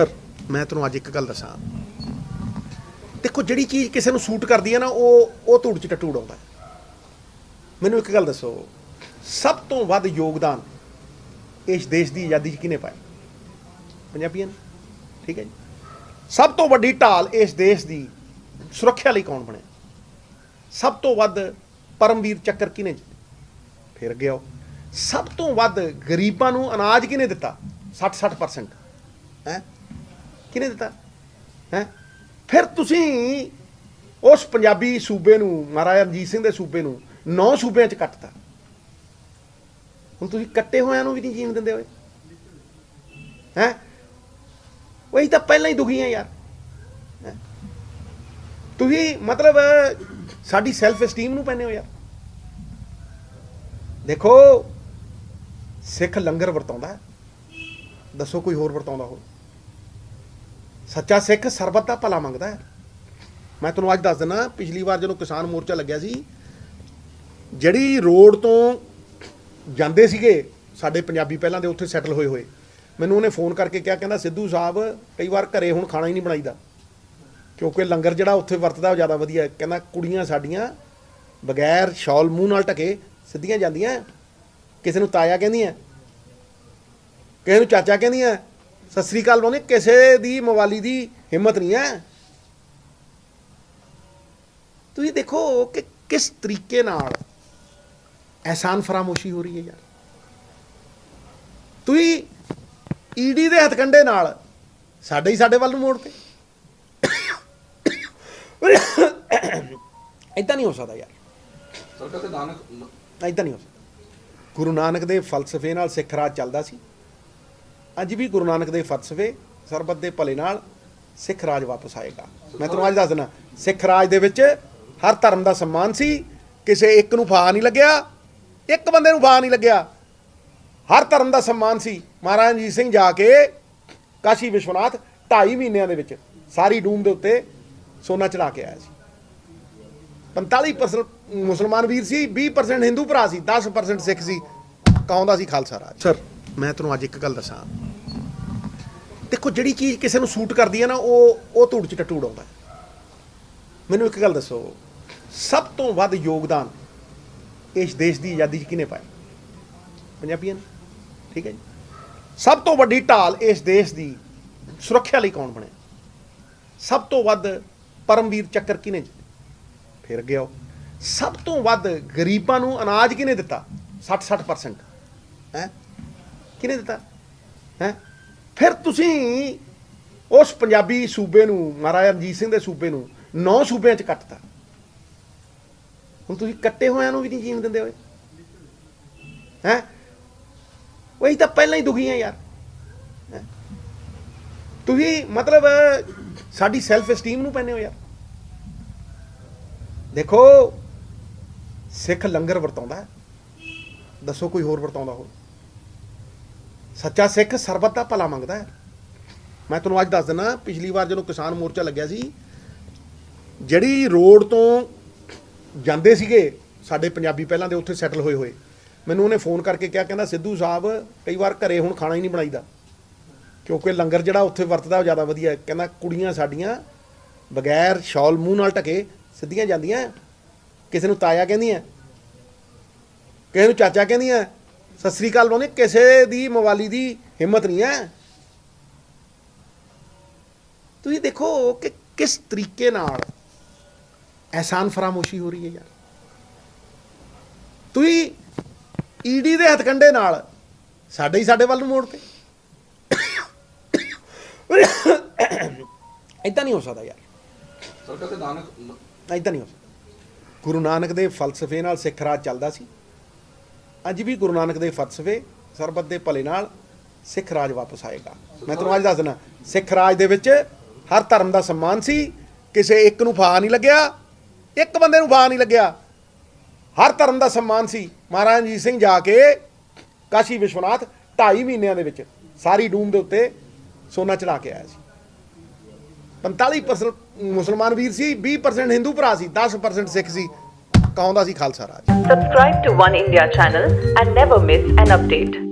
Sir, ਮੈਂ ਤੁਹਾਨੂੰ ਅੱਜ ਇੱਕ ਗੱਲ ਦੱਸਾਂ। ਦੇਖੋ, ਜਿਹੜੀ ਚੀਜ਼ ਕਿਸੇ ਨੂੰ ਸੂਟ ਕਰਦੀ ਹੈ ਨਾ, ਉਹ ਉਹ ਧੂੜ ਚ ਟਟੂੜ ਆਉਂਦਾ ਮੈਨੂੰ ਇੱਕ ਗੱਲ ਦੱਸੋ, ਸਭ ਤੋਂ ਵੱਧ ਯੋਗਦਾਨ ਇਸ ਦੇਸ਼ ਦੀ ਆਜ਼ਾਦੀ 'ਚ ਕਿਹਨੇ ਪਾਇਆ? ਪੰਜਾਬੀਆਂ ਨੇ, ਠੀਕ ਹੈ ਜੀ? ਸਭ ਤੋਂ ਵੱਡੀ ਢਾਲ ਇਸ ਦੇਸ਼ ਦੀ ਸੁਰੱਖਿਆ ਲਈ ਕੌਣ ਬਣਿਆ? ਸਭ ਤੋਂ ਵੱਧ ਪਰਮਵੀਰ ਚੱਕਰ ਕਿਹਨੇ ਫਿਰ ਗਿਆ ਉਹ ਸਭ ਤੋਂ ਵੱਧ ਗਰੀਬਾਂ ਨੂੰ ਅਨਾਜ ਕਿਹਨੇ ਦਿੱਤਾ? 60 60% ਹੈ? ਕਿਹਨੇ ਦਿੱਤਾ? ਹੈ? ਫਿਰ ਤੁਸੀਂ ਉਸ ਪੰਜਾਬੀ ਸੂਬੇ ਨੂੰ, ਮਹਾਰਾਜਾ ਰਣਜੀਤ ਸਿੰਘ ਦੇ ਸੂਬੇ ਨੂੰ ਨੌ ਸੂਬਿਆਂ 'ਚ ਕੱਟਤਾ। ਹੁਣ ਤੁਸੀਂ ਕੱਟੇ ਹੋਇਆਂ ਨੂੰ ਵੀ ਨਹੀਂ ਜੀਣ ਦਿੰਦੇ ਹੋਏ ਹੈ? ਉਹੀ ਤਾਂ ਪਹਿਲਾਂ ਹੀ ਦੁਖੀ ਆ ਯਾਰ। ਹੈਂ? ਤੁਸੀਂ ਮਤਲਬ ਸਾਡੀ ਸੈਲਫ esteem ਨੂੰ ਪੈਨੇ ਹੋ ਯਾਰ। ਦੇਖੋ, ਸਿੱਖ ਲੰਗਰ ਵਰਤਾਉਂਦਾ ਦੱਸੋ ਕੋਈ ਹੋਰ ਵਰਤਾਉਂਦਾ ਹੋਵੇ। ਸੱਚਾ ਸਿੱਖ ਸਰਬੱਤ ਦਾ ਭਲਾ ਮੰਗਦਾ ਹੈ। ਮੈਂ ਤੁਹਾਨੂੰ ਅੱਜ ਦੱਸ ਦਿੰਦਾ, ਪਿਛਲੀ ਵਾਰ ਜਦੋਂ ਕਿਸਾਨ ਮੋਰਚਾ ਲੱਗਿਆ ਸੀ, ਜਿਹੜੀ ਰੋਡ ਤੋਂ ਜਾਂਦੇ ਸੀਗੇ, ਸਾਡੇ ਪੰਜਾਬੀ ਪਹਿਲਾਂ ਦੇ ਉੱਥੇ ਸੈਟਲ ਹੋਏ ਹੋਏ, ਮੈਨੂੰ ਉਹਨੇ ਫੋਨ ਕਰਕੇ ਕਿਹਾ, ਕਹਿੰਦਾ, ਸਿੱਧੂ ਸਾਹਿਬ, ਕਈ ਵਾਰ ਘਰੇ ਹੁਣ ਖਾਣਾ ਹੀ ਨਹੀਂ ਬਣਾਈਦਾ। ਕਿਉਂਕਿ ਲੰਗਰ ਜਿਹੜਾ ਉੱਥੇ ਵਰਤਦਾ, ਉਹ ਜ਼ਿਆਦਾ ਵਧੀਆ ਕਹਿੰਦਾ, ਕੁੜੀਆਂ ਸਾਡੀਆਂ ਬਗੈਰ ਸ਼ਾਲ ਮੂੰਹ ਨਾਲ ਢਕੇ ਸਿੱਧੀਆਂ ਜਾਂਦੀਆਂ। ਕਿਸੇ ਨੂੰ ਤਾਇਆ ਕਹਿੰਦੀਆਂ, ਕਿਸੇ ਨੂੰ ਚਾਚਾ ਕਹਿੰਦੀਆਂ ਸਤਿ ਸ੍ਰੀ ਅਕਾਲ ਬੋਲੇ ਕਿਸੇ ਦੀ ਮਵਾਲੀ ਦੀ ਹਿੰਮਤ ਨਹੀਂ ਹੈ। ਤੁਸੀਂ ਦੇਖੋ ਕਿ ਕਿਸ ਤਰੀਕੇ ਨਾਲ ਐਹਸਾਨ ਫਰਾਮੋਸ਼ੀ ਹੋ ਰਹੀ ਹੈ ਯਾਰ। ਤੁਸੀਂ ਈਡੀ ਦੇ ਹਥਕੰਡੇ ਨਾਲ ਸਾਡੇ ਹੀ ਸਾਡੇ ਵੱਲ ਨੂੰ ਮੋੜਤੇ ਇਦਾਂ ਨਹੀਂ ਹੋ ਸਕਦਾ ਯਾਰ। ਸਰਕਾਰ ਤੇ ਨਾਨਕ ਇਦਾਂ ਨਹੀਂ ਹੋ ਸਕਦਾ। ਗੁਰੂ ਨਾਨਕ ਦੇ ਫਲਸਫੇ ਨਾਲ ਸਿੱਖ ਰਾਜ ਚੱਲਦਾ ਸੀ। ਅੱਜ ਵੀ ਗੁਰੂ ਨਾਨਕ ਦੇ ਫਲਸਫੇ ਸਰਬੱਤ ਦੇ ਭਲੇ ਨਾਲ ਸਿੱਖ ਰਾਜ ਵਾਪਸ ਆਏਗਾ। ਮੈਂ ਤੁਹਾਨੂੰ ਅੱਜ ਦੱਸ ਦਿੰਦਾ ਸਿੱਖ ਰਾਜ ਦੇ ਵਿੱਚ ਹਰ ਧਰਮ ਦਾ ਸਨਮਾਨ ਸੀ, ਕਿਸੇ ਇੱਕ ਨੂੰ ਫਾ ਨਹੀਂ ਲੱਗਿਆ, ਇੱਕ ਬੰਦੇ ਨੂੰ ਫਾ ਨਹੀਂ ਲੱਗਿਆ। ਹਰ ਧਰਮ ਦਾ ਸਨਮਾਨ ਸੀ। ਮਹਾਰਾਜਾ ਰਣਜੀਤ ਸਿੰਘ ਜਾ ਕੇ ਕਾਸ਼ੀ ਵਿਸ਼ਵਨਾਥ 2.5 ਮਹੀਨਿਆਂ ਦੇ ਵਿੱਚ ਸਾਰੀ ਡੂਮ ਦੇ ਉੱਤੇ ਸੋਨਾ ਚੜਾ ਕੇ ਆਇਆ ਸੀ। 45% ਮੁਸਲਮਾਨ ਵੀਰ ਸੀ 20% ਹਿੰਦੂ ਭਰਾ ਸੀ 10% ਸਿੱਖ ਸੀ। ਕਹਾਉਂਦਾ ਸੀ ਖਾਲਸਾ ਰਾਜ। ਸਰ ਮੈਂ ਤੁਹਾਨੂੰ ਅੱਜ ਇੱਕ ਗੱਲ ਦੱਸਾਂ। ਦੇਖੋ, ਜਿਹੜੀ ਚੀਜ਼ ਕਿਸੇ ਨੂੰ ਸੂਟ ਕਰਦੀ ਹੈ ਨਾ, ਉਹ ਉਹ ਧੂੜ ਚ ਟਟੂੜ ਆਉਂਦਾ ਮੈਨੂੰ ਇੱਕ ਗੱਲ ਦੱਸੋ, ਸਭ ਤੋਂ ਵੱਧ ਯੋਗਦਾਨ ਇਸ ਦੇਸ਼ ਦੀ ਆਜ਼ਾਦੀ 'ਚ ਕਿਹਨੇ ਪਾਇਆ? ਪੰਜਾਬੀਆਂ ਨੇ, ਠੀਕ ਹੈ ਜੀ? ਸਭ ਤੋਂ ਵੱਡੀ ਢਾਲ ਇਸ ਦੇਸ਼ ਦੀ ਸੁਰੱਖਿਆ ਲਈ ਕੌਣ ਬਣਿਆ? ਸਭ ਤੋਂ ਵੱਧ ਪਰਮਵੀਰ ਚੱਕਰ ਕਿਹਨੇ ਫਿਰ ਗਿਆ ਸਭ ਤੋਂ ਵੱਧ ਗਰੀਬਾਂ ਨੂੰ ਅਨਾਜ ਕਿਹਨੇ ਦਿੱਤਾ? 60 60% ਹੈ? ਕਿਹਨੇ ਦਿੱਤਾ? ਹੈ? ਫਿਰ ਤੁਸੀਂ ਉਸ ਪੰਜਾਬੀ ਸੂਬੇ ਨੂੰ, ਮਹਾਰਾਜਾ ਰਣਜੀਤ ਸਿੰਘ ਦੇ ਸੂਬੇ ਨੂੰ ਨੌ ਸੂਬਿਆਂ 'ਚ ਕੱਟਤਾ। ਹੁਣ ਤੁਸੀਂ ਕੱਟੇ ਹੋਇਆਂ ਨੂੰ ਵੀ ਨਹੀਂ ਜੀਣ ਦਿੰਦੇ ਹੋਏ ਹੈ? ਉਹੀ ਤਾਂ ਪਹਿਲਾਂ ਹੀ ਦੁਖੀ ਆ ਯਾਰ। ਤੁਸੀਂ ਮਤਲਬ ਸਾਡੀ ਸੈਲਫ esteem ਨੂੰ ਪੈਨੇ ਹੋ ਯਾਰ। ਦੇਖੋ, ਸਿੱਖ ਲੰਗਰ ਵਰਤਾਉਂਦਾ ਦੱਸੋ ਕੋਈ ਹੋਰ ਵਰਤਾਉਂਦਾ ਹੋਵੇ। ਸੱਚਾ ਸਿੱਖ ਸਰਬੱਤ ਦਾ ਭਲਾ ਮੰਗਦਾ ਹੈ। ਮੈਂ ਤੁਹਾਨੂੰ ਅੱਜ ਦੱਸ ਦਿੰਦਾ, ਪਿਛਲੀ ਵਾਰ ਜਦੋਂ ਕਿਸਾਨ ਮੋਰਚਾ ਲੱਗਿਆ ਸੀ, ਜਿਹੜੀ ਰੋਡ ਤੋਂ ਜਾਂਦੇ ਸੀਗੇ, ਸਾਡੇ ਪੰਜਾਬੀ ਪਹਿਲਾਂ ਦੇ ਉੱਥੇ ਸੈਟਲ ਹੋਏ ਹੋਏ, ਮੈਨੂੰ ਉਹਨੇ ਫੋਨ ਕਰਕੇ ਕਿਹਾ, ਕਹਿੰਦਾ, ਸਿੱਧੂ ਸਾਹਿਬ, ਕਈ ਵਾਰ ਘਰੇ ਹੁਣ ਖਾਣਾ ਹੀ ਨਹੀਂ ਬਣਾਈਦਾ। ਕਿਉਂਕਿ ਲੰਗਰ ਜਿਹੜਾ ਉੱਥੇ ਵਰਤਦਾ, ਉਹ ਜ਼ਿਆਦਾ ਵਧੀਆ ਕਹਿੰਦਾ, ਕੁੜੀਆਂ ਸਾਡੀਆਂ ਬਗੈਰ ਸ਼ਾਲ ਮੂੰਹ ਨਾਲ ਢਕੇ ਸਿੱਧੀਆਂ ਜਾਂਦੀਆਂ। ਕਿਸੇ ਨੂੰ ਤਾਇਆ ਕਹਿੰਦੀਆਂ, ਕਿਸੇ ਨੂੰ ਚਾਚਾ ਕਹਿੰਦੀਆਂ ਸਤਿ ਸ੍ਰੀ ਅਕਾਲ ਬੋਲੇ ਕਿਸੇ ਦੀ ਮਵਾਲੀ ਦੀ ਹਿੰਮਤ ਨਹੀਂ ਹੈ। ਤੁਸੀਂ ਦੇਖੋ ਕਿ ਕਿਸ ਤਰੀਕੇ ਨਾਲ ਐਹਸਾਨ ਫਰਾਮੋਸ਼ੀ ਹੋ ਰਹੀ ਹੈ ਯਾਰ। ਤੁਸੀਂ ਈਡੀ ਦੇ ਹਥਕੰਡੇ ਨਾਲ ਸਾਡੇ ਹੀ ਸਾਡੇ ਵੱਲ ਨੂੰ ਮੋੜਤੇ। ਇਦਾਂ ਨਹੀਂ ਹੋ ਸਕਦਾ ਯਾਰ। ਸਰਕਾਰ ਤੇ ਨਾਨਕ ਇਦਾਂ ਨਹੀਂ ਹੋ ਸਕਦਾ। ਗੁਰੂ ਨਾਨਕ ਦੇ ਫਲਸਫੇ ਨਾਲ ਸਿੱਖ ਰਾਜ ਚੱਲਦਾ ਸੀ। ਅੱਜ ਵੀ ਗੁਰੂ ਨਾਨਕ ਦੇ ਫਲਸਫੇ ਸਰਬੱਤ ਦੇ ਭਲੇ ਨਾਲ ਸਿੱਖ ਰਾਜ ਵਾਪਸ ਆਏਗਾ। ਮੈਂ ਤੁਹਾਨੂੰ ਅੱਜ ਦੱਸ ਦਿੰਦਾ ਸਿੱਖ ਰਾਜ ਦੇ ਵਿੱਚ ਹਰ ਧਰਮ ਦਾ ਸਨਮਾਨ ਸੀ, ਕਿਸੇ ਇੱਕ ਨੂੰ ਫਾ ਨਹੀਂ ਲੱਗਿਆ, ਇੱਕ ਬੰਦੇ ਨੂੰ ਫਾ ਨਹੀਂ ਲੱਗਿਆ। ਹਰ ਧਰਮ ਦਾ ਸਨਮਾਨ ਸੀ। ਮਹਾਰਾਜਾ ਰਣਜੀਤ ਸਿੰਘ ਜਾ ਕੇ ਕਾਸ਼ੀ ਵਿਸ਼ਵਨਾਥ 2.5 ਮਹੀਨਿਆਂ ਦੇ ਵਿੱਚ ਸਾਰੀ ਡੂਮ ਦੇ ਉੱਤੇ ਸੋਨਾ ਚੜਾ ਕੇ ਆਇਆ ਸੀ। 45% ਮੁਸਲਮਾਨ ਵੀਰ ਸੀ 20% ਹਿੰਦੂ ਭਰਾ ਸੀ 10% ਸਿੱਖ ਸੀ। ਕਹਾਉਂਦਾ ਸੀ ਖਾਲਸਾ ਰਾਜ Subscribe to One India channel and never miss an update.